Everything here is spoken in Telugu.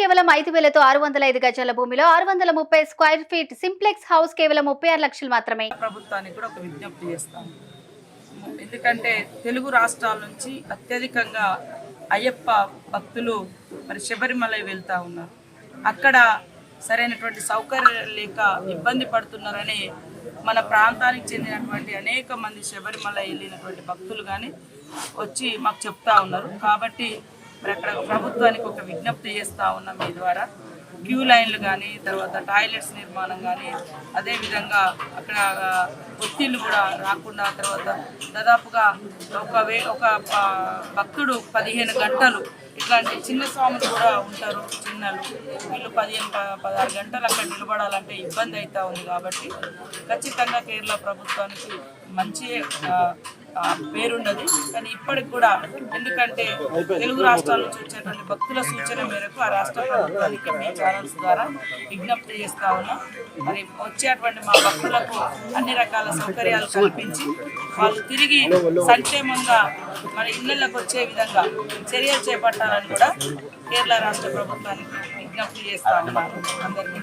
కేవలం ఐదు వేలతో ఆరు వందల ఐదు గజాల భూమిలో ఆరు వందల ముప్పై స్క్వేర్ ఫీట్ సింప్లెక్స్ హౌస్ కేవలం ముప్పై ఆరు లక్షలు మాత్రమే. ప్రభుత్వానికి కూడా ఒక విజ్ఞప్తి చేస్తాను. ఎందుకంటే తెలుగు రాష్ట్రాల నుంచి అత్యధికంగా అయ్యప్ప భక్తులు మరి శబరిమల వెళ్తూ ఉన్నారు. అక్కడ సరైనటువంటి సౌకర్యాలు లేక ఇబ్బంది పడుతున్నారని మన ప్రాంతానికి చెందినటువంటి అనేక మంది శబరిమల వెళ్ళినటువంటి భక్తులు కానీ వచ్చి మాకు చెప్తా ఉన్నారు. కాబట్టి మరి అక్కడ ప్రభుత్వానికి ఒక విజ్ఞప్తి చేస్తూ ఉన్నాం మీ ద్వారా. క్యూ లైన్లు కానీ తర్వాత టాయిలెట్స్ నిర్మాణం కానీ అదేవిధంగా అక్కడ ఒత్తిళ్ళు కూడా రాకుండా తర్వాత దాదాపుగా ఒక వే ఒక భక్తుడు పదిహేను గంటలు ఇట్లాంటి చిన్న స్వాములు కూడా ఉంటారు చిన్నలు. వీళ్ళు పదిహేను పదహారు గంటలు అక్కడ నిలబడాలంటే ఇబ్బంది అవుతా ఉంది కాబట్టి ఖచ్చితంగా కేరళ ప్రభుత్వానికి మంచి పేరున్నది. కానీ ఇప్పటికి కూడా ఎందుకంటే తెలుగు రాష్ట్రాల నుంచి వచ్చేటువంటి భక్తుల సూచన మేరకు ఆ రాష్ట్ర ప్రభుత్వానికి మీ ఛానల్స్ ద్వారా విజ్ఞప్తి చేస్తా ఉన్నాం. మరి వచ్చేటువంటి మా భక్తులకు అన్ని రకాల సౌకర్యాలు కల్పించి వాళ్ళు తిరిగి సంక్షేమంగా మన ఇళ్ళకు వచ్చే విధంగా చర్యలు చేపట్టాలని కూడా కేరళ రాష్ట్ర ప్రభుత్వానికి విజ్ఞప్తి చేస్తా ఉన్నాను అందరికీ